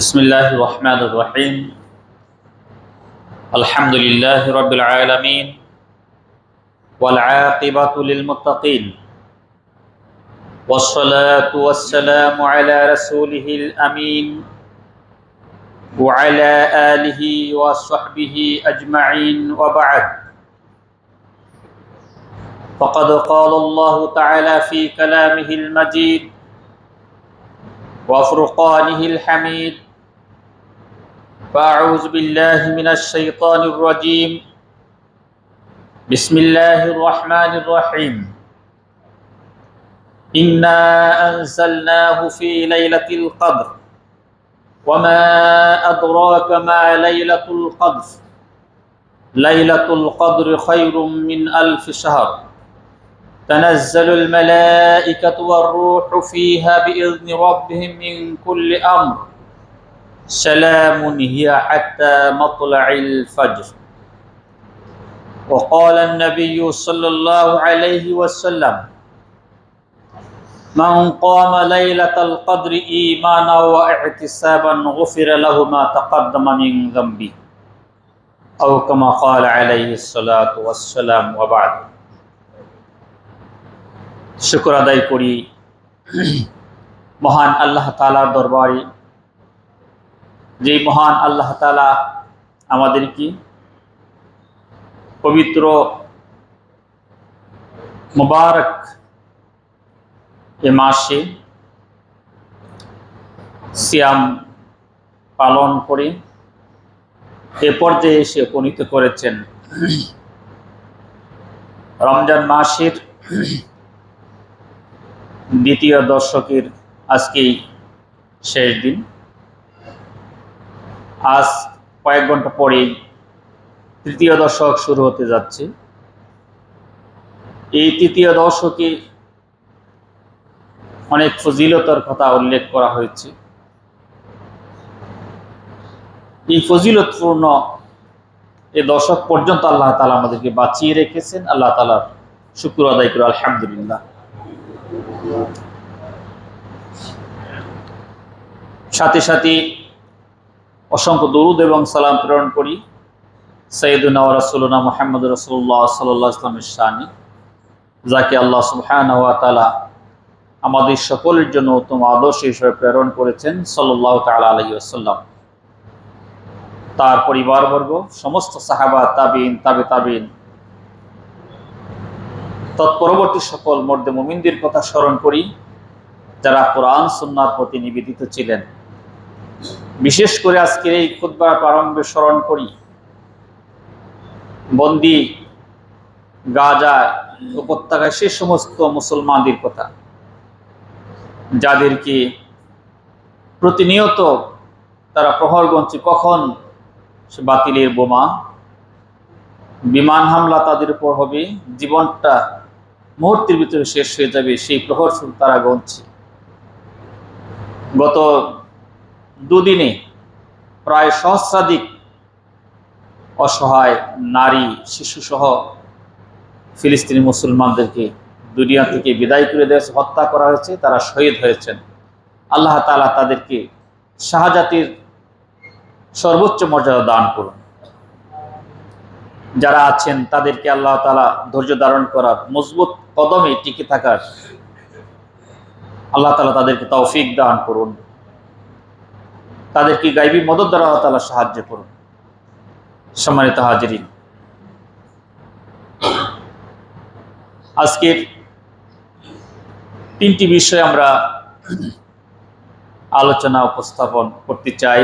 بسم الله الرحمن الرحيم الحمد لله رب العالمين والعاقبة للمتقين والصلاة والسلام على رسوله الأمين وعلى آله وصحبه أجمعين وبعد فقد قال الله تعالى في كلامه المجيد وفرقانه الحميد فأعوذ بالله من الشيطان الرجيم. بسم الله الرحمن الرحيم. إنا أنزلناه في ليلة القدر. وما أدراك ما ليلة القدر. ليلة القدر خير من ألف شهر. تنزل الملائكة والروح فيها بإذن ربهم من كل أمر. سلام هي حتى مطلع الفجر وقال النبي صلى الله عليه وسلم من قام ليلة القدر إيمانا واحتسابا غفر له ما تقدم من ذنبه أو كما قال عليه الصلاة والسلام وبعد শুকর আদায় করি মহান আল্লাহ তালার দরবারে যে মহান আল্লাহ তালা আমাদেরকে পবিত্র মুবারক এ মাসে সিয়াম পালন করে এ পর্যায়ে এসে উপনীত করেছেন। রমজান মাসের দ্বিতীয় দর্শকের আজকেই শেষ দিন। আজ কয়েক ঘণ্টা পরেই তৃতীয় দশক শুরু হতে যাচ্ছে। এই তৃতীয় দশকে অনেক ফজিলতার কথা উল্লেখ করা হয়েছে। এই ফজিলতপূর্ণ এই দশক পর্যন্ত আল্লাহ তালা আমাদেরকে বাঁচিয়ে রেখেছেন। আল্লাহ তালার শুক্র আদায় করে আলহামদুলিল্লাহ। সাথে সাথে অসংখ্য দরুদ এবং সালাম প্রেরণ করি। সৈয়দুল্লাহ রাসুল্লাহ মোহাম্মদ রসুল্লাহ সাল্লাহ ইসলামের শানি, যাকে আল্লাহ সুবহানাহু আমাদের সকলের জন্য উত্তম আদর্শ হিসেবে প্রেরণ করেছেন সাল্লাহ তালা আলহি আসাল্লাম তার পরিবারবর্গ, সমস্ত সাহাবা তাবিন তাবে তাবিন তৎপরবর্তী সকল মর্দে মোমিনদের কথা স্মরণ করি, যারা কোরআন সন্ন্যার প্রতি নিবেদিত ছিলেন। বিশেষ করে আজকের এই খুদ্বার প্রারম্ভে স্মরণ করি। বন্দি, গাজা উপত্যকায় সে সমস্ত মুসলমানদের কথা। যাদেরকে প্রতিনিয়ত তারা প্রহরগঞ্জে কখন সে বাতিলের বোমা, বিমান হামলা তাদের উপর হবে, জীবনটা মুহূর্তের ভিতরে শেষ হয়ে যাবে সেই প্রহর তারা গঞ্ছে গত দুদিনে প্রায় সহস্রাধিক অসহায় নারী, শিশুসহ ফিলিস্তিনি মুসলমানদেরকে দুনিয়া থেকে বিদায় করে দেওয়া হত্যা করা হয়েছে, তারা শহীদ হয়েছেন। আল্লাহ তালা তাদেরকে শাহজাতির সর্বোচ্চ মর্যাদা দান করুন। যারা আছেন, তাদেরকে আল্লাহ তালা ধৈর্য ধারণ করার মজবুত কদমে টিকে থাকার আল্লাহ তালা তাদেরকে তৌফিক দান করুন। তাদেরকে গাইবী মদত দ্বারা আল্লাহ তালা সাহায্য করুন। সম্মানিত হাজিরিন, আজকের তিনটি বিষয় আমরা আলোচনা উপস্থাপন করতে চাই।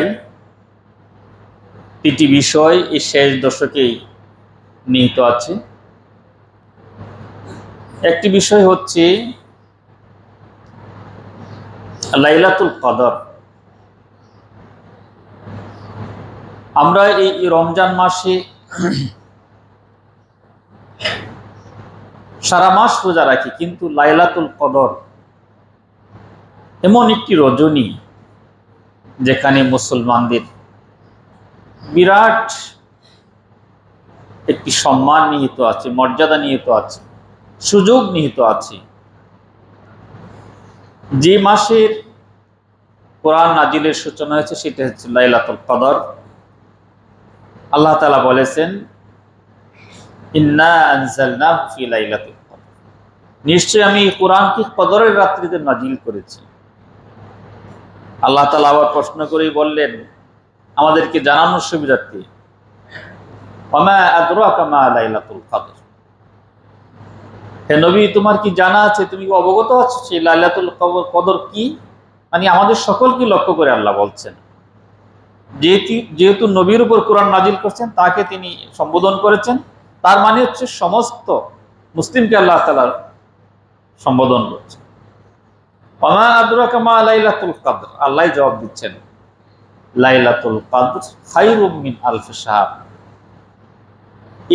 তিনটি বিষয় এই শেষ দশকেই নিহিত আছে। একটি বিষয় হচ্ছে লাইলাতুল কদর। আমরা এই রমজান মাসে সারা মাস রোজা রাখি, কিন্তু লাইলাতুল কদর এমন একটি রজনী যেখানে মুসলমানদের বিরাট একটি সম্মান নিহিত আছে, মর্যাদা নিহিত আছে, সুযোগ নিহিত আছে। যে মাসের কোরআন নাজিলের সূচনা হয়েছে, সেটা হচ্ছে লাইলাতুল কদর। আল্লাহ তালা বলেছেন নিশ্চয় আমি কোরআনকে কদরের রাত্রিতে নাজিল করেছি। আল্লাহ তালা আবার প্রশ্ন করেই বললেন, আমাদেরকে জানানোর সুবিধার্থে হে নবী, তোমার কি জানা আছে? তুমি অবগত আছো? সেই লাইলাতুল কদর কি? মানে আমাদের সকলকে লক্ষ্য করে আল্লাহ বলছেন। যেহেতু যেহেতু নবীর উপর কোরআন নাজিল করছেন, তাকে তিনি সম্বোধন করেছেন। তার মানে হচ্ছে সমস্ত মুসলিমকে আল্লাহ তালা সম্বোধন করছেন। মা লাইলাতুল কদর। আল্লাহ জবাব দিচ্ছেন, লাইলাতুল কদর খায়রুম মিন আলফ শাহর।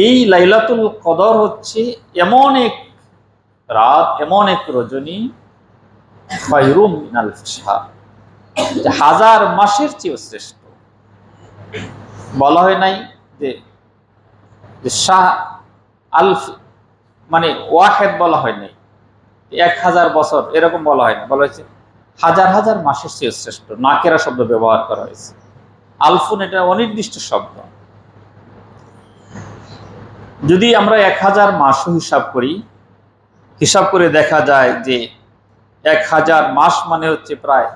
এই লাইলাতুল কদর হচ্ছে এমন এক রাত, এমন এক রজনী খায়রুম মিন আলফ শাহর হাজার মাসের চেয়েও শ্রেষ্ঠ। বলা হয় নাই যে শাহ আলফ মানে ওয়াহেদ বলা হয় নাই। এক হাজার বছর এরকম বলা হয় না। বলা হয়েছে, হাজার হাজার মাসের চেয়ে শ্রেষ্ঠ। নাকেরা শব্দ ব্যবহার করা হয়েছে। আলফুন এটা অনির্দিষ্ট শব্দ। যদি আমরা এক হাজার মাসও হিসাব করি, হিসাব করে দেখা যায় যে, এক হাজার মাস মানে হচ্ছে প্রায়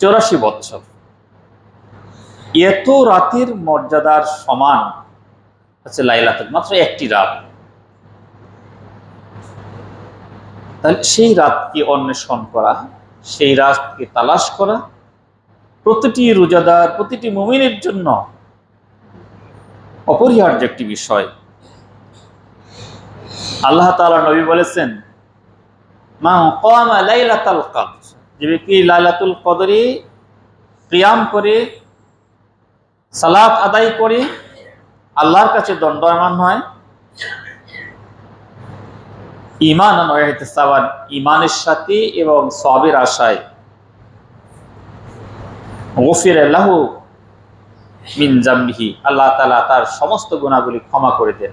চৌরাশি বছর এত রাতের মর্যাদার সমান হচ্ছে লাইলাতুল মাত্র একটি রাত। তাহলে সেই রাতকে অন্বেষণ করা, সেই রাতকে তালাশ করা, প্রতিটি রোজাদার, প্রতিটি মুমিনের জন্য অপরিহার্য একটি বিষয়। আল্লাহ তাআলা নবী বলেছেন, মা লাইলাতুল যে ব্যক্তি লাইলাতুল কদরে কিয়াম করে সালাত আদায় করে, আল্লাহর কাছে দণ্ডায়মান হয়। ইমান সাবান ইমানের সাথে এবং সবের আশায়। গফির আল্লাহ মিন আল্লাহ তালা তার সমস্ত গুণাগুলি ক্ষমা করে দেন।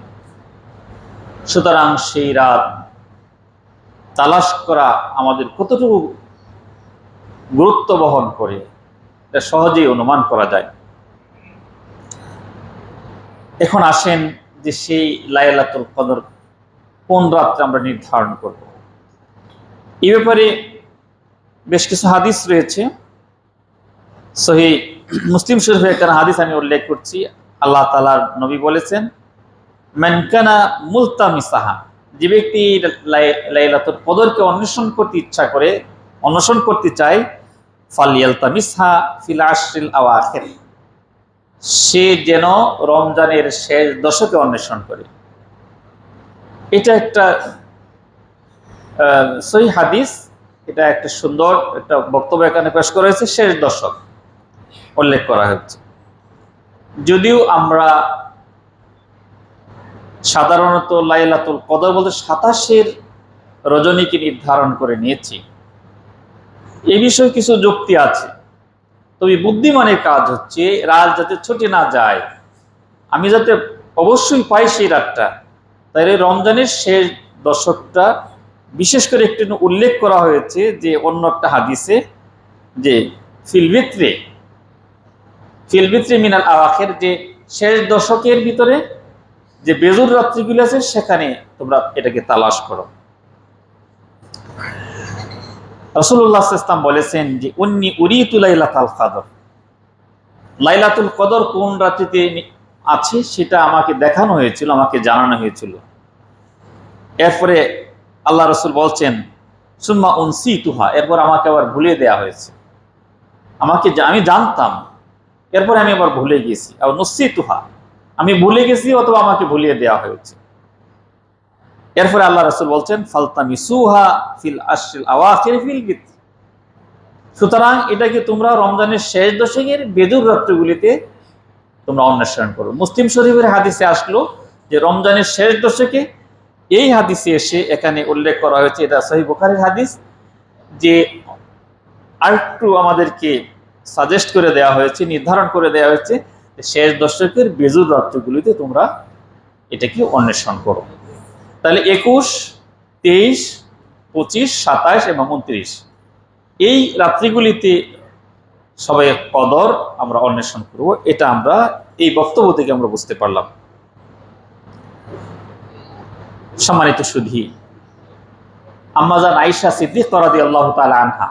সুতরাং সেই রাত তালাশ করা আমাদের কতটুকু গুরুত্ব বহন করে, এটা সহজেই অনুমান করা যায়। এখন আসেন যে সেই লাইলাতুল কদর কোন রাত্রে আমরা নির্ধারণ করব। এই ব্যাপারে বেশ কিছু হাদিস রয়েছে। সহি মুসলিম শরীফে একটা হাদিস আমি উল্লেখ করছি। আল্লাহ তালার নবী বলেছেন মেনকানা মুলতামিসাহা যে ব্যক্তি লাই- লাইলাতুল কদরকে অন্বেষণ করতে ইচ্ছা করে, অন্বেষণ করতে চায় ফালিয়ালতামিসহা ফিল আশরিল আওয়াখির সে যেন রমজানের শেষ দশকে অন্বেষণ করে। এটা একটা সহি হাদিস, এটা একটা সুন্দর একটা বক্তব্য এখানে পেশ করা হয়েছে, শেষ দশক উল্লেখ করা হচ্ছে যদিও আমরা সাধারণত লাইলাতুল কদর বলতে সাতাশের রজনীকে নির্ধারণ করে নিয়েছি। এ বিষয়ে কিছু যুক্তি আছে। তবে বুদ্ধিমানের কাজ হচ্ছে রাত যাতে ছুটে না যায়। আমি যাতে অবশ্যই পাই সেই রাতটা। তাহলে রমজানের শেষ দশকটা বিশেষ করে একটি উল্লেখ করা হয়েছে যে অন্য একটা হাদিসে যে ফিলবিত্রে ফিলবিত্রে মিনাল আওয়াখের যে শেষ দশকের ভিতরে যে বেজুর রাত্রিগুলি আছে সেখানে তোমরা এটাকে তালাশ করো। রসুল্লাহ ইসলাম বলেছেন যে, উন্নি উরিতু লাইলাতুল কদর। কোন রাত্রিতে আছে সেটা আমাকে দেখানো হয়েছিল, আমাকে জানানো হয়েছিল। এরপরে আল্লাহ রসুল বলছেন, সুম্মা উনসি তুহা এরপর আমাকে আবার ভুলে দেয়া হয়েছে। আমাকে আমি জানতাম। এরপরে আমি আবার ভুলে গেছি আর নসি তুহা আমি ভুলে গেছি অথবা আমাকে ভুলিয়ে দেওয়া হয়েছে। এরপরে আল্লাহ রসুল বলছেন ফালতামি সুহা ফিল আশিল আওয়াখির ফিল সুতরাং এটাকে তোমরা রমজানের শেষ দশকের বেদুর রাত্রিগুলিতে তোমরা অন্বেষণ করো। মুসলিম শরীফের হাদিসে আসলো যে রমজানের শেষ দশকে এই হাদিসে এসে এখানে উল্লেখ করা হয়েছে, এটা সহি বুখারীর হাদিস, যে আরেকটু আমাদেরকে সাজেস্ট করে দেওয়া হয়েছে, নির্ধারণ করে দেওয়া হয়েছে শেষ দশকের বেজুর রাত্রিগুলিতে তোমরা এটাকে অন্বেষণ করো। তাহলে একুশ, তেইশ, পঁচিশ, সাতাশ এবং উনত্রিশ। এই রাত্রিগুলিতে সবাই কদর আমরা অন্বেষণ করব। এটা আমরা এই বক্তব্য থেকে আমরা বুঝতে পারলাম। সম্মানিত সুধী, আম্মাজান আইসা সিদ্দিক তরাদি আল্লাহ তালা আনহা,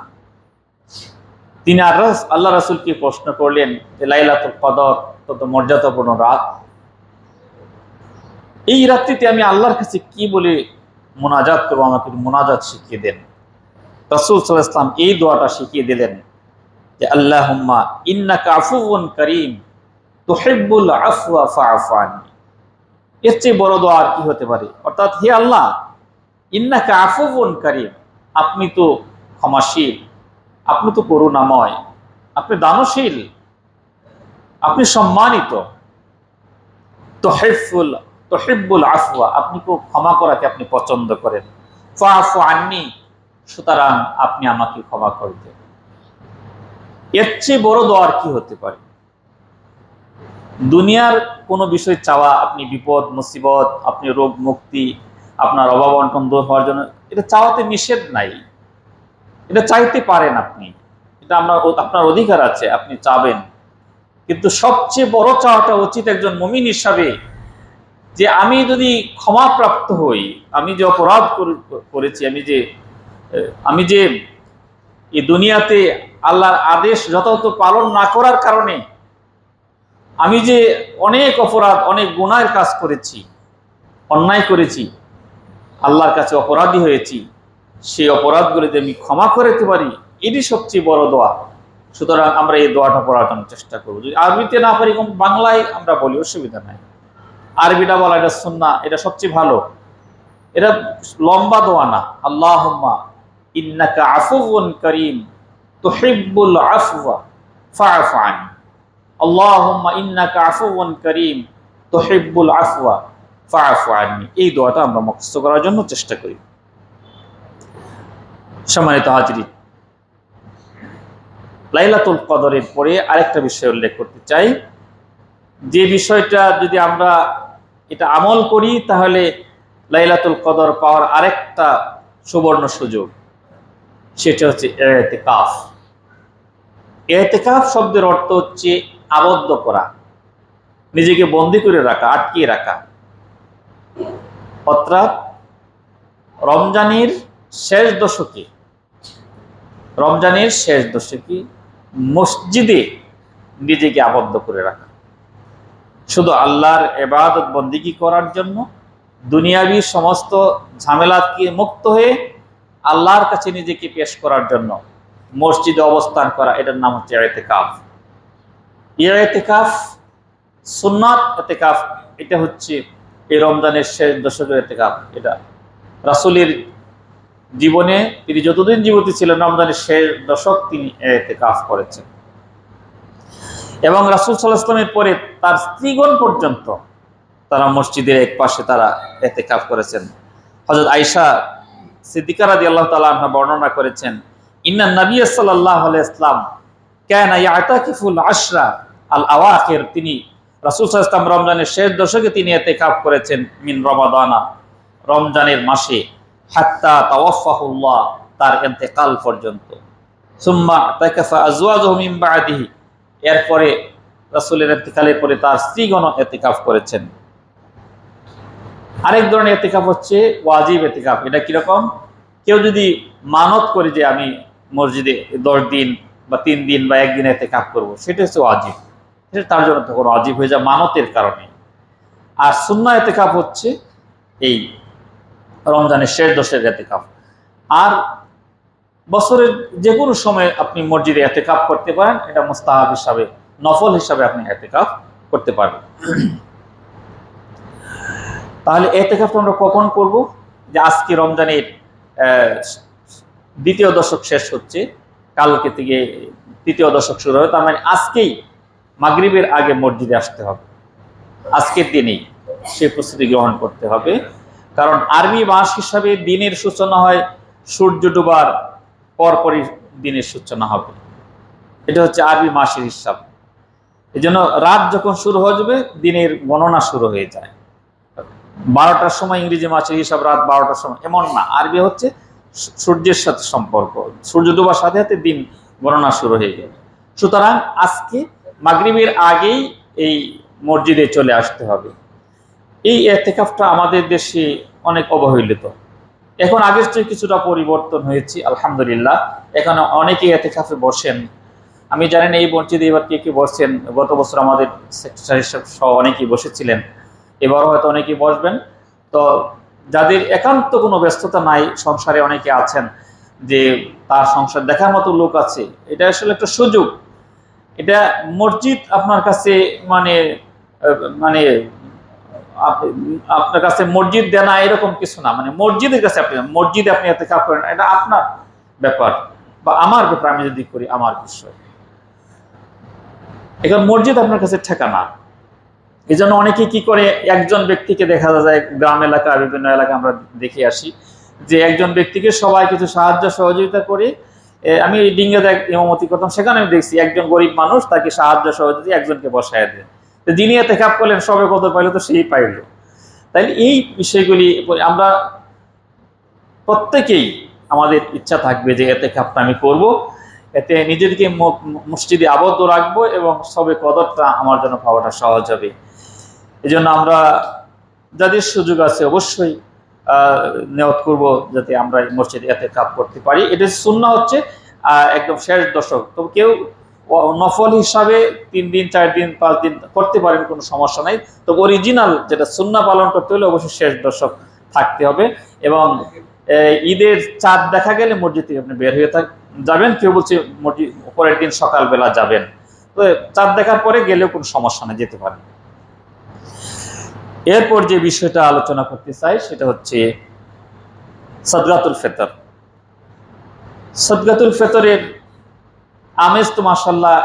তিনি আর আল্লাহ রাসুলকে প্রশ্ন করলেন লাইলাতুল কদর তত মর্যাদাপূর্ণ রাত। এই রাত্রিতে আমি আল্লাহর কাছে কি বলে মোনাজাত করব? আমাকে মোনাজাত শিখিয়ে দেন। রসুল সাল্লাহ ইসলাম এই দোয়াটা শিখিয়ে দিলেন যে আল্লাহ ইন্নাকা আফুন করিম তোহেবুল আফওয়া ফাফানি এর চেয়ে বড় দোয়া আর কি হতে পারে? অর্থাৎ, হে আল্লাহ, ইন্নাকা আফুন করিম, আপনি তো ক্ষমাশীল, আপনি তো করুণাময়, আপনি দানশীল, আপনি সম্মানিত। তোহেফুল তোহেবুল আফওয়া, আপনি খুব ক্ষমা করাকে আপনি পছন্দ করেন। ফাফু আননি, সুতরাং আপনি আমাকে ক্ষমা করবেন এর চেয়ে বড় দোয়ার কি হতে পারে? দুনিয়ার কোনো বিষয় চাওয়া, আপনি বিপদ, মুসিবত, আপনি রোগ, মুক্তি, আপনার অভাব, অনটন দূর হওয়ার জন্য, এটা চাওয়াতে নিষেধ নাই। এটা চাইতে পারেন আপনি। এটা আমরা, আপনার অধিকার আছে, আপনি চাবেন। কিন্তু সবচেয়ে বড় চাওয়াটা উচিত একজন মমিন হিসাবে যে আমি যদি ক্ষমাপ্রাপ্ত হই, আমি যে অপরাধ করেছি, আমি যে আমি যে এই দুনিয়াতে আল্লাহর আদেশ যথাযথ পালন না করার কারণে আমি যে অনেক অপরাধ, অনেক গুণায়ের কাজ করেছি, অন্যায় করেছি, আল্লাহর কাছে অপরাধী হয়েছি, সেই অপরাধগুলি যে আমি ক্ষমা করতে পারি, এটি সবচেয়ে বড় দোয়া। সুতরাং আমরা এই দোয়াটা পড়ার জন্য চেষ্টা করব। যদি আরবিতে না পারি, বাংলায় আমরা বলি, অসুবিধা নাই। আরবিটা বলা এটা শুননা এটা সবচেয়ে ভালো। এটা লম্বা দোয়া না। আল্লাহ করিম, তুহিব্বুল আফওয়া এই দোয়াটা আমরা করার জন্য চেষ্টা করি। লাইলাতুল আরেকটা বিষয় উল্লেখ করতে চাই। যে বিষয়টা যদি আমরা এটা আমল করি, তাহলে লাইলাতুল কদর পাওয়ার আরেকটা সুবর্ণ সুযোগ, সেটা হচ্ছে এতেকাফ। এতেকাফ শব্দের অর্থ হচ্ছে আবদ্ধ করা, নিজেকে বন্দি করে রাখা, আটকিয়ে রাখা। অর্থাৎ রমজানের শেষ দশকে, রমজানের শেষ দশকে মসজিদে নিজেকে আবদ্ধ করে রাখা। শুধু আল্লাহর এবাদত বন্দিগি করার জন্য, দুনিয়াবি সমস্ত ঝামেলাকে মুক্ত হয়ে আল্লাহর কাছে নিজেকে পেশ করার জন্য মসজিদে অবস্থান করা, এটার নাম হচ্ছে এতেকাফ এতেকাফ সুন্নাত এতেকাফ এটা হচ্ছে এই রমজানের শেষ দশকের এতেকাফ এটা রাসুলের জীবনে, তিনি যতদিন জীবিত ছিলেন, রমজানের শেষ দশক তিনি এতেকাফ করেছেন। এবং রাসুল সাল্লাহ ইসলামের পরে তার স্ত্রীগণ পর্যন্ত তারা মসজিদের এক পাশে তারা এতেকাফ করেছেন। হজরত আইসা সিদ্দিকার আদি আল্লাহ তালা বর্ণনা করেছেন, ইন্না নবী সাল্লাহ ইসলাম কেন ইয়াতাকিফুল আশরা আল আওয়াকের তিনি রাসুল ইসলাম রমজানের শেষ দশকে তিনি এতে কাপ করেছেন মিন রমাদানা, রমজানের মাসে, হাত্তা তাওয়াফাহুল্লাহ তার এতেকাল পর্যন্ত। সুম্মা তাকাফা আজওয়াজহু মিন বাদিহি এরপরে রাসূলের এতেকালের পরে তার স্ত্রীগণ এতেকাফ করেছেন। আরেক ধরনের এতেকাফ হচ্ছে ওয়াজিব এতেকাফ। এটা কীরকম কেউ যদি মানত করে যে আমি মসজিদে দশ দিন বা তিন দিন বা একদিন এতে কাপ করব, সেটা হচ্ছে ওয়াজিব। সেটা তার জন্য তখন অজীব হয়ে যায় মানতের কারণে। আর সুন্না এতেকাপ হচ্ছে এই রমজানের শেষ দশের এতেকাপ আর বছরের যে কোনো সময় আপনি মসজিদে এতে কাপ করতে পারেন, এটা মোস্তাহাব হিসাবে, নফল হিসাবে আপনি এতে কাপ করতে পারবেন। তাহলে এতে কাপ আমরা কখন করব? যে আজকে রমজানের দ্বিতীয় দশক শেষ হচ্ছে, কালকে থেকে তৃতীয় দশক শুরু হবে, তার মানে আজকেই মাগরিবের আগে মসজিদে আসতে হবে। আজকের দিনেই সে প্রস্তুতি গ্রহণ করতে হবে। কারণ আরবি মাস হিসাবে দিনের সূচনা হয় সূর্য ডুবার পরপরই দিনের সূচনা হবে। এটা হচ্ছে আরবি মাসের হিসাব। এই জন্য রাত যখন শুরু হয়ে যাবে, দিনের গণনা শুরু হয়ে যায়। বারোটার সময় ইংরেজি মাসের হিসাব, রাত বারোটার সময়। এমন না, আরবি হচ্ছে সূর্যের সাথে সম্পর্ক। সূর্য ডুবার সাথে সাথে দিন গণনা শুরু হয়ে গেল সুতরাং আজকে মাগরিবের আগেই এই মসজিদে চলে আসতে হবে। এই এতেকাফটা আমাদের দেশে অনেক অবহেলিত। এখন আগের চেয়ে কিছুটা পরিবর্তন হয়েছে, আলহামদুলিল্লাহ। এখানে অনেকে এতেকাফে বসেন। আমি জানি না এই মসজিদে এবার কে কে বসছেন? গত বছর আমাদের সেক্রেটারি সহ অনেকেই বসেছিলেন। এবারও হয়তো অনেকেই বসবেন। তো যাদের একান্ত কোনো ব্যস্ততা নাই, সংসারে অনেকে আছেন, যে তার সংসার দেখার মতো লোক আছে, এটা আসলে একটা সুযোগ। এটা মসজিদ আপনার কাছে মানে মানে আপনার কাছে মসজিদ দেনা এরকম কিছু না। মানে মসজিদের কাছে আপনি, মসজিদে আপনি এতে কাপ করেন এটা আপনার ব্যাপার বা আমার ব্যাপার, আমি যদি করি, আমার বিষয়। এখন মসজিদ আপনার কাছে ঠেকানা। এই জন্য অনেকে কি করে, একজন ব্যক্তিকে দেখা যায়, গ্রাম এলাকা বিভিন্ন এলাকা আমরা দেখে আসি, যে একজন ব্যক্তিকে সবাই কিছু সাহায্য, সহযোগিতা করে আমি ডিঙ্গে দেখ ইমামতি করতাম, সেখানে আমি দেখছি একজন গরিব মানুষ, তাকে সাহায্য, সহযোগিতা একজনকে বসায় দেয়। যিনি এতে কাপ করলেন, সবে কত পাইলো তো সেই পাইল। তাইলে এই বিষয়গুলি আমরা প্রত্যেকেই আমাদের ইচ্ছা থাকবে যে এতে কাপটা আমি করব। এতে নিজেদেরকে মসজিদে আবদ্ধ রাখব এবং সবে কদরটা আমার জন্য পাওয়াটা সহজ হবে। এই আমরা যাদের সুযোগ আছে অবশ্যই নিয়ত করব যাতে আমরা মসজিদে এতে কাপ করতে পারি। এটা শূন্য হচ্ছে একদম শেষ দশক। তো কেউ নফল হিসাবে তিন দিন, চার দিন, পাঁচ দিন করতে পারেন, কোনো সমস্যা নাই। তো অরিজিনাল যেটা সুন্না পালন করতে হলে অবশ্যই শেষ দশক থাকতে হবে এবং ঈদের চাঁদ দেখা গেলে মসজিদ থেকে আপনি বের হয়ে থাক, যাবেন। কেউ বলছে মসজিদ, পরের দিন সকালবেলা যাবেন। তো চাঁদ দেখার পরে গেলেও কোনো সমস্যা নেই, যেতে পারেন। এরপর যে বিষয়টা আলোচনা করতে চাই, সেটা হচ্ছে সদগাতুল ফেতর। সদগাতুল ফেতরের আমেজ তো মাসাল্লাহ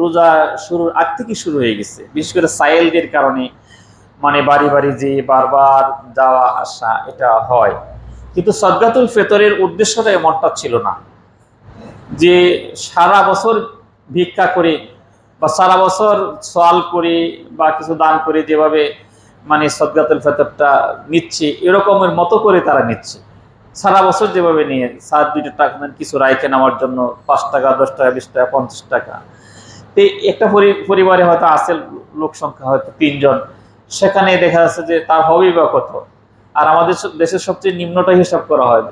রোজা শুরুর আগ থেকে শুরু হয়ে গেছে। বিশেষ করে সাইলদের কারণে মানে বাড়ি বাড়ি যে বারবার যাওয়া আসা এটা হয়। কিন্তু সদগাতুল ফেতরের উদ্দেশ্যটা এমনটা ছিল না। যে সারা বছর ভিক্ষা করে বা সারা বছর সোয়াল করে বা কিছু দান করে যেভাবে মানে সদগাতুল ফেতরটা নিচ্ছে, এরকমের মতো করে তারা নিচ্ছে। সারা বছর যেভাবে নিয়ে সাত, দুইটা টাকা নেন, কিছু রাইখে নেওয়ার জন্য পাঁচ টাকা, দশ টাকা, বিশ টাকা, পঞ্চাশ টাকা। তো একটা পরি- পরিবারে হয়তো আছে লোক সংখ্যা হয়তো তিনজন। সেখানে দেখা যাচ্ছে যে তার হবেই বা কত? আর আমাদের দেশের সবচেয়ে নিম্নটা হিসাব করা হয়।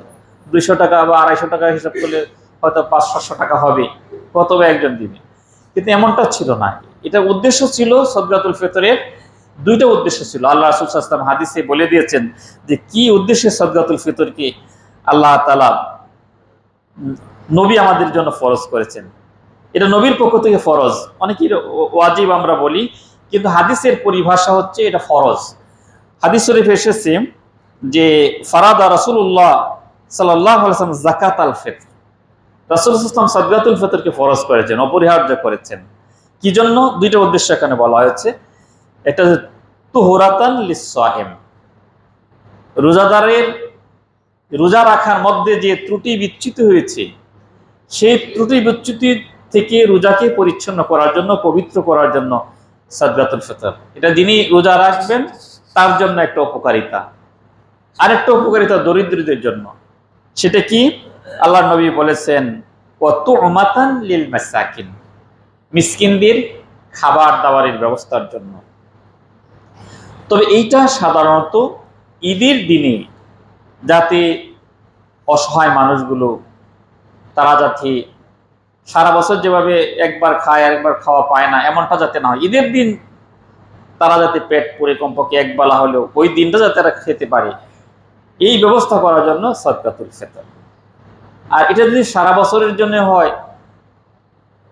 দুইশো টাকা বা আড়াইশো টাকা হিসাব করলে হয়তো পাঁচ, সাতশো টাকা হবে, কত বা একজন দিবে। কিন্তু এমনটা ছিল না। এটা উদ্দেশ্য ছিল সদগাতুল ফেতরের দুইটা উদ্দেশ্য ছিল। আল্লাহ রাসুল সাল্লাম হাদিসে বলে দিয়েছেন যে, কি উদ্দেশ্যে সদগাতুল ফিতরকে আল্লাহ তালা নবী আমাদের জন্য ফরজ করেছেন? এটা নবীর পক্ষ থেকে ফরজ। অনেকেই ওয়াজিব আমরা বলি, কিন্তু হাদিসের পরিভাষা হচ্ছে এটা ফরজ। হাদিস শরীফ এসেছে যে, ফারাদা রাসুল্লাহ সাল্লাহ আলাইসালাম জাকাত আল ফিতর। রাসুল ইসলাম সদগাতুল ফিতরকে ফরজ করেছেন, অপরিহার্য করেছেন। কি জন্য? দুইটা উদ্দেশ্য এখানে বলা হয়েছে। এটা তুহরাতান লিসাহিম রোজাদারের রোজা রাখার মধ্যে যে ত্রুটি বিচ্যুত হয়েছে, সেই ত্রুটি বিচ্যুতি থেকে রোজাকে পরিচ্ছন্ন করার জন্য, পবিত্র করার জন্য সাদগাতুল ফিতর। এটা যিনি রোজা রাখবেন, তার জন্য একটা উপকারিতা। আরেকটা উপকারিতা দরিদ্রদের জন্য। সেটা কি? আল্লাহ নবী বলেছেন কত অমাতান লিল মাসাকিন মিসকিনদের খাবার দাবারের ব্যবস্থার জন্য। তবে এইটা সাধারণত ঈদের দিনে যাতে অসহায় মানুষগুলো, তারা যাতে সারা বছর যেভাবে একবার খায় আর একবার খাওয়া পায় না, এমনটা যাতে না হয়। ঈদের দিন তারা যাতে পেট পরে কমপক্ষে এক বেলা হলেও ওই দিনটা যাতে তারা খেতে পারে। এই ব্যবস্থা করার জন্য সদকাতুল ফেতর। আর এটা যদি সারা বছরের জন্য হয়,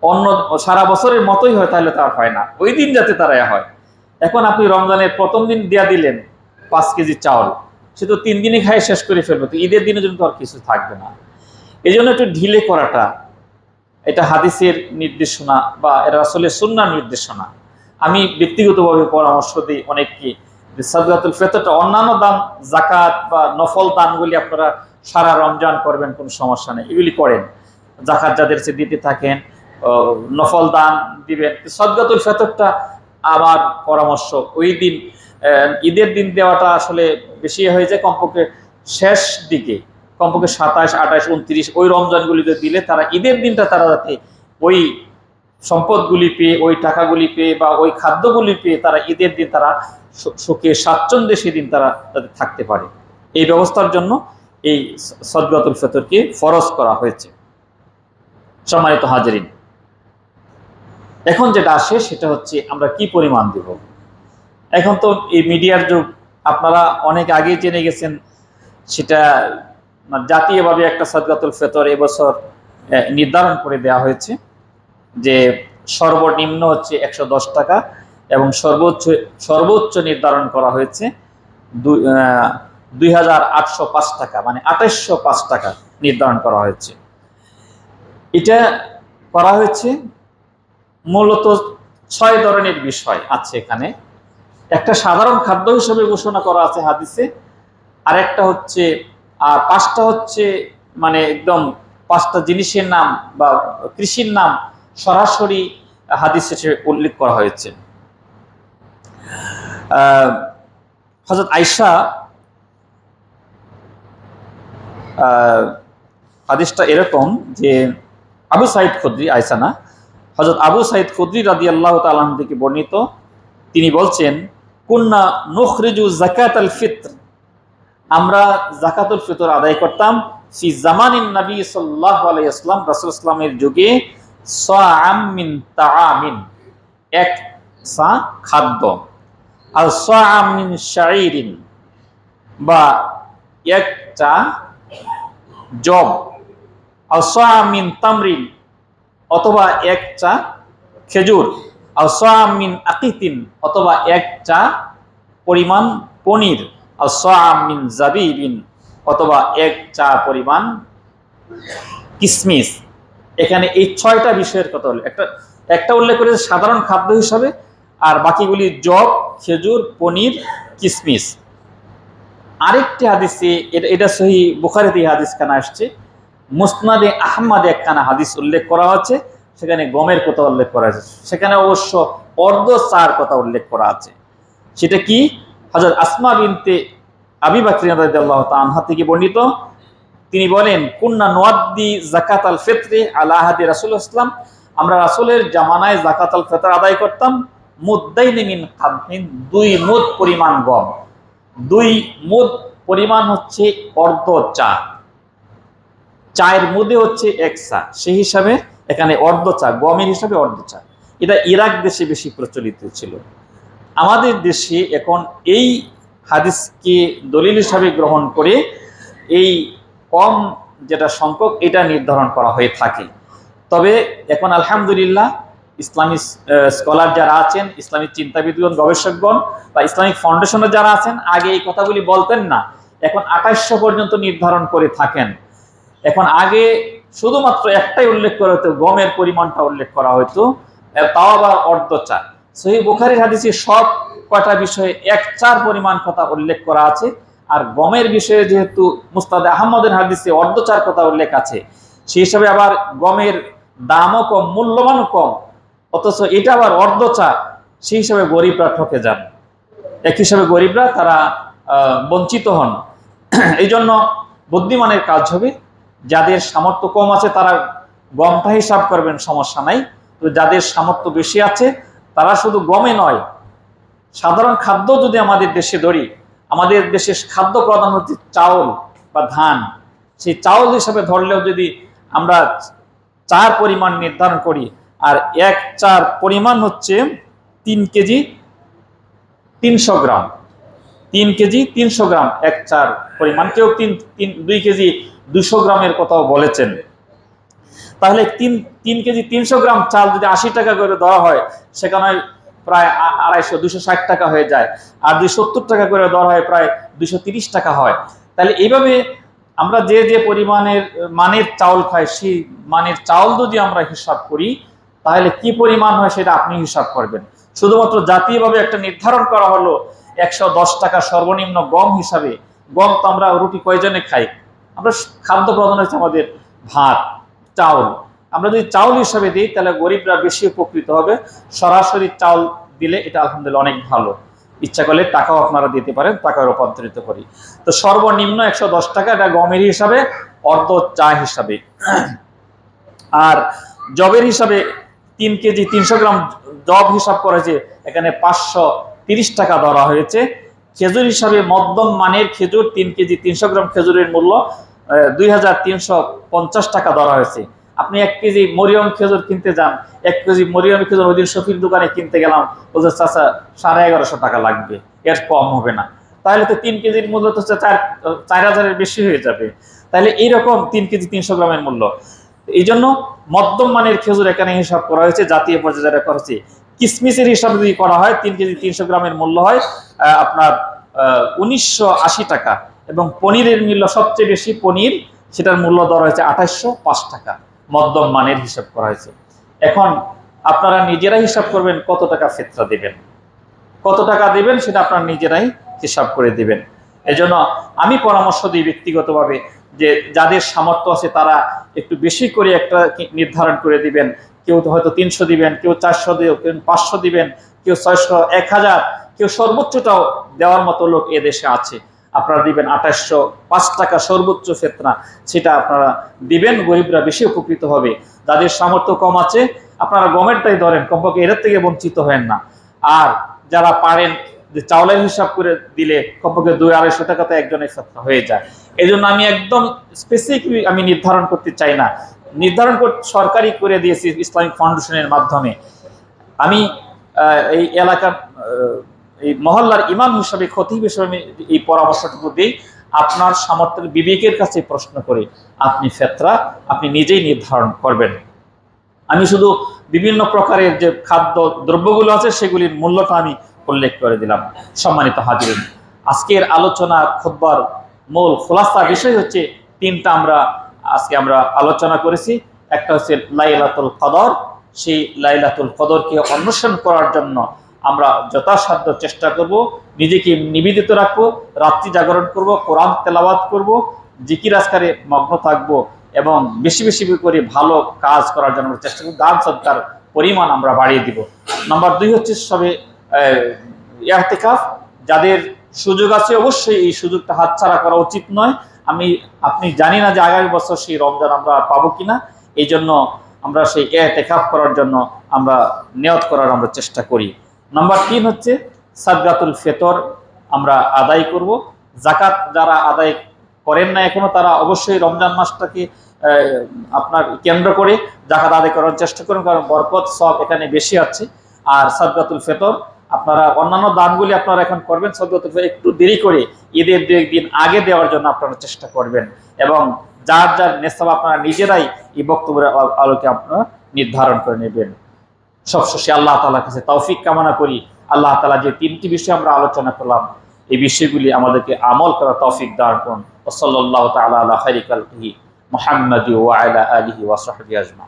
অন্য সারা বছরের মতোই হয়, তাহলে তার হয় না। ওই দিন যাতে তারা হয়। এখন আপনি রমজানের প্রথম দিন দেয়া দিলেন পাঁচ কেজি চাউল, সে তো তিন দিনে খাই শেষ করে ফেলবে, তো ঈদের দিনে জন্য তো আর কিছু থাকবে না। এই জন্য একটু ঢিলে করাটা, এটা হাদিসের নির্দেশনা বা আসলে সুন্নার নির্দেশনা। আমি ব্যক্তিগতভাবে পরামর্শ দিই অনেককে সাদগাতুল ফেতরটা অন্যান্য দান জাকাত বা নফল দানগুলি আপনারা সারা রমজান করবেন, কোনো সমস্যা নেই। এগুলি করেন। জাকাত যাদের দিতে থাকেন নফল দান দিবেন। সদগাতুল ফেতরটা আমার পরামর্শ। ওই দিন ঈদের দিন দেওয়াটা আসলে বেশি হয়ে যায় কমপক্ষে শেষ দিকে। কমপক্ষে সাতাশ, আঠাশ, উনত্রিশ ওই রমজানগুলিতে দিলে তারা, ঈদের দিনটা তারা যাতে ওই সম্পদগুলি পেয়ে, ওই টাকাগুলি পেয়ে বা ওই খাদ্যগুলি পেয়ে তারা ঈদের দিন তারা সুখে, স্বাচ্ছন্দ্যে সেদিন তারা তাদের থাকতে পারে। এই ব্যবস্থার জন্য এই সদগাতুল ফেতরকে ফরজ করা হয়েছে। সম্মানিত হাজারিন এখন যেটা আসে সেটা হচ্ছে আমরা কি পরিমাণ দেব? এখন তো এই মিডিয়ার যুগ, আপনারা অনেক আগেই জেনে গেছেন সেটা মানে জাতীয়ভাবে একটা সদগাতুল ফেতর এবছর নির্ধারণ করে দেওয়া হয়েছে যে সর্বনিম্ন হচ্ছে একশো দশ টাকা এবং সর্বোচ্চ সর্বোচ্চ নির্ধারণ করা হয়েছে দুই- টাকা মানে আঠাইশশো টাকা নির্ধারণ করা হয়েছে। এটা করা হয়েছে মূলত ছয় ধরনের বিষয় আছে এখানে। একটা সাধারণ খাদ্য হিসেবে ঘোষণা করা আছে হাদিসে আর একটা হচ্ছে আর পাঁচটা হচ্ছে মানে একদম পাঁচটা জিনিসের নাম বা কৃষির নাম সরাসরি হাদিসে উল্লেখ করা হয়েছে। হজরত আহ, হাদিসটা এরকম যে আবু সাইদ খুদ্রি আয়সা না হজরত আবু সাইদ খুদ্রি রাদি আল্লাহ তালাম থেকে বর্ণিত। তিনি বলছেন, কুন্না নখরিজু জাকাত আল ফিত্র। আমরা জাকাতুল ফিতর আদায় করতাম ফি জামানিন নবী সাল্লাল্লাহু আলাইহি আসলাম রাসূল ইসলামের যুগে সাআম মিন তাআমিন, এক সা খাদ্য। আর সাআম মিন শাইরিন বা একটা জব। আর সাআম মিন তামরিন অথবা এক চা খেজুর আর সাআম মিন আকিতিন, অথবা এক চা পরিমাণ পনির আর সাআম মিন জাবিবিন, অথবা এক চা পরিমাণ কিসমিস। এখানে এই ছয়টা বিষয়ের কথা হলো একটা একটা উল্লেখ করেছে সাধারণ খাদ্য হিসাবে, আর বাকিগুলি জব, খেজুর, পনির, কিসমিস। আরেকটি হাদিসে, এটা এটা সহি বুখারিতে হাদিস খানা আসছে। মুসনাদে আহমদে একখানা হাদিস উল্লেখ করা হচ্ছে সেখানে গমের কথা উল্লেখ করা আছে। সেখানে অবশ্য অর্ধ চার কথা উল্লেখ করা আছে। সেটা কি? হজরত আসমা বিনতে আবি বাকরিন রাদিয়াল্লাহু আনহা থেকে বর্ণিত। তিনি বলেন, কুন্না নোয়াদ্দি জাকাত আল ফিত্রে আলা হাদি রাসূল ইসলাম। আমরা রাসূলের জামানায় জাকাত আল ফিতর আদায় করতাম, মুদ্দাইনি মিন খাদ্দিন দুই মুদ পরিমাণ গম। দুই মুদ পরিমাণ হচ্ছে অর্ধ চা। চায়ের মধ্যে হচ্ছে এক চা। সেই হিসাবে এখানে অর্ধ চা, গমের হিসাবে অর্ধ চা। এটা ইরাক দেশে বেশি প্রচলিত ছিল। আমাদের দেশে এখন এই হাদিসকে দলিল হিসাবে গ্রহণ করে এই কম যেটা সংখ্যক, এটা নির্ধারণ করা হয়ে থাকে। তবে এখন আলহামদুলিল্লাহ ইসলামিক স্কলার যারা আছেন ইসলামিক চিন্তাবিদগণ, গবেষকগণ বা ইসলামিক ফাউন্ডেশনের যারা আছেন, আগে এই কথাগুলি বলতেন না। এখন আঠাশশো পর্যন্ত নির্ধারণ করে থাকেন। এখন আগে শুধুমাত্র একটাই উল্লেখ করা হতো, গমের পরিমাণটা উল্লেখ করা হতো তাও আবার অর্ধ চা সহি বুখারির হাদিসে সব কয়টা বিষয়ে এক চার পরিমাণ কথা উল্লেখ করা আছে, আর গমের বিষয়ে যেহেতু মুস্তাদ আহমদের হাদিসে অর্ধ চার কথা উল্লেখ আছে, সেই হিসাবে আবার গমের দামও কম মূল্যমানও কম, অথচ এটা আবার অর্ধ চা সেই হিসাবে গরিবরা ঠকে যান। এক হিসাবে গরিবরা তারা বঞ্চিত হন। এই জন্য বুদ্ধিমানের কাজ হবে। যাদের সামর্থ্য কম আছে তারা গমটা হিসাব করবেন, সমস্যা নাই। তো যাদের সামর্থ্য বেশি আছে, তারা শুধু গমে নয়, সাধারণ খাদ্য যদি আমাদের দেশে ধরি, আমাদের দেশের খাদ্য প্রধান হচ্ছে চাউল বা ধান। সেই চাউল হিসাবে ধরলেও যদি আমরা চার পরিমাণ নির্ধারণ করি, আর এক চার পরিমাণ হচ্ছে তিন কেজি তিনশো গ্রাম। তিন কেজি তিনশো গ্রাম, এক চার পরিমাণ। কেউ তিন তিন, দুই কেজি দুশো গ্রামের কথাও বলেছেন। তাহলে তিন তিন কেজি তিনশো গ্রাম চাল যদি আশি টাকা করে দেওয়া হয়, সেখানে প্রায় আড়াইশো, দুশো ষাট টাকা হয়ে যায়। আর দুই সত্তর টাকা করে দেওয়া হয়, প্রায় দুশো তিরিশ টাকা হয়। তাহলে এইভাবে আমরা যে যে পরিমাণের মানের চাউল খাই, সেই মানের চাউল যদি আমরা হিসাব করি, তাহলে কি পরিমাণ হয় সেটা আপনি হিসাব করবেন। শুধুমাত্র জাতীয়ভাবে একটা নির্ধারণ করা হলো, একশো দশ টাকা সর্বনিম্ন গম হিসাবে। গম তো আমরা রুটি কয়জনে খাই? আমরা খাদ্য প্রধান হচ্ছে আমাদের ভাত, চাউল। আমরা যদি চাউল হিসাবে দিই, তাহলে গরিবরা বেশি উপকৃত হবে। সরাসরি চাউল দিলে এটা আলহামদুলিল্লাহ অনেক ভালো। ইচ্ছা করলে টাকাও আপনারা দিতে পারেন টাকা রূপান্তরিত করি। তো সর্বনিম্ন একশো দশ টাকা, এটা গমের হিসাবে, অর্ধ চা হিসাবে। আর জবের হিসাবে তিন কেজি তিনশো গ্রাম জব হিসাব করেছে এখানে পাঁচশো তিরিশ টাকা ধরা হয়েছে। খেজুর হিসাবে মধ্যম মানের খেজুর তিন কেজি তিনশো গ্রাম খেজুরের মূল্য দুই হাজার তিনশো পঞ্চাশ টাকা ধরা হয়েছে। আপনি এক কেজি মরিয়ম খেজুর কিনতে যান, এক কেজি মরিয়ম খেজুর ওই দিন শফির দোকানে কিনতে গেলাম, বলছে, চাচা, সাড়ে এগারোশো টাকা লাগবে, এর কম হবে না। তাহলে তো তিন কেজির মূল্য তো চার চার হাজারের বেশি হয়ে যাবে। তাহলে এইরকম তিন কেজি তিনশো গ্রামের মূল্য। এই জন্য মধ্যম মানের খেজুর এখানে হিসাব করা হয়েছে, জাতীয় পর্যায়ে যেটা করা হয়েছে। কিসমিসের হিসাবে যদি করা হয়, তিন কেজি তিনশো গ্রামের মূল্য হয় আপনার উনিশশো আশি টাকা। এবং পনিরের মূল্য সবচেয়ে বেশি পনির, সেটার মূল্য দর হয়েছে আঠাশশো পাঁচ টাকা, মধ্যম মানের হিসাব করা হয়েছে। এখন আপনারা নিজেরাই হিসাব করবেন কত টাকা ফেতরা দেবেন। কত টাকা দেবেন সেটা আপনারা নিজেরাই হিসাব করে দিবেন। এজন্য আমি পরামর্শ দিই ব্যক্তিগতভাবে যে যাদের সামর্থ্য আছে তারা একটু বেশি করে একটা নির্ধারণ করে দিবেন। কেউ হয়তো তিনশো দিবেন, কেউ চারশো দিও কেউ পাঁচশো দিবেন, কেউ ছয়শো, এক হাজার, কেউ সর্বোচ্চটাও দেওয়ার মতো লোক এ দেশে আছে। আপনারা দিবেন আঠাশশো পাঁচ টাকা সর্বোচ্চ ফেতনা, সেটা আপনারা দিবেন, গরিবরা বেশি উপকৃত হবে। যাদের সামর্থ্য কম আছে, আপনারা গমেরটাই ধরেন, কমপক্ষে এর থেকে বঞ্চিত হবেন না। আর যারা পারেন, যে চাউলের হিসাব করে দিলে কমপক্ষে দুই আড়াইশো টাকাতে একজনের ফেতনা হয়ে যায়। এই আমি একদম স্পেসিফিক আমি নির্ধারণ করতে চাই না। নির্ধারণ সরকারি করে দিয়েছি ইসলামিক ফাউন্ডেশনের মাধ্যমে। আমি এই এলাকার এই মহল্লার ইমাম হিসাবে, খতিব হিসাবে আমি এই পরামর্শটুকু দিই। আপনার সামর্থ্যের বিবেকের কাছে প্রশ্ন করে আপনি ফেতরা আপনি নিজেই নির্ধারণ করবেন। আমি শুধু বিভিন্ন প্রকারের যে খাদ্য দ্রব্যগুলো আছে, সেগুলির মূল্যটা আমি উল্লেখ করে দিলাম। সম্মানিত হাজির আজকের আলোচনা খোদ্বার মূল খোলাসা বিষয় হচ্ছে তিনটা আমরা আজকে আমরা আলোচনা করেছি। একটা হচ্ছে লাইলাতুল কদর। সেই লাইলাতুল কদরকে অন্বেষণ করার জন্য আমরা যথাসাধ্য চেষ্টা করব, নিজেকে নিবেদিত রাখব, রাত্রি জাগরণ করব, কোরআন তেলাওয়াত করব, জিকির আজকারে মগ্ন থাকব এবং বেশি বেশি করে ভালো কাজ করার জন্য চেষ্টা করব, দান সৎকার পরিমাণ আমরা বাড়িয়ে দিব। নাম্বার দুই হচ্ছে সবে ইয়ার্তেকাফ যাদের সুযোগ আছে অবশ্যই এই সুযোগটা হাতছাড়া করা উচিত নয়। আমি, আপনি জানি না যে আগামী বছর সেই রমজান আমরা পাবো কিনা, এই জন্য আমরা সেই এতেকাফ করার জন্য আমরা নিয়ত করার আমরা চেষ্টা করি। নাম্বার তিন হচ্ছে সাদগাতুল ফেতর, আমরা আদায় করব। জাকাত যারা আদায় করেন না এখনও, তারা অবশ্যই রমজান মাসটাকে আপনার কেন্দ্র করে জাকাত আদায় করার চেষ্টা করুন, কারণ বরকত সব এখানে বেশি আছে। আর সাদগাতুল ফেতর, আপনারা অন্যান্য দানগুলি আপনারা এখন করবেন সদগত একটু দেরি করে ঈদের দু একদিন আগে দেওয়ার জন্য আপনারা চেষ্টা করবেন। এবং যার যার নেশাব আপনারা নিজেরাই এই বক্তব্যের আলোকে আপনারা নির্ধারণ করে নেবেন। সবশেষে আল্লাহ তালার কাছে তৌফিক কামনা করি। আল্লাহ তালা যে তিনটি বিষয় আমরা আলোচনা করলাম, এই বিষয়গুলি আমাদেরকে আমল করা তৌফিক দান করুন। ওসল্লাহ তালা আলা খারিকাল মোহাম্মদ ওয়াইলা আলহি ওয়াসহাবি আজমা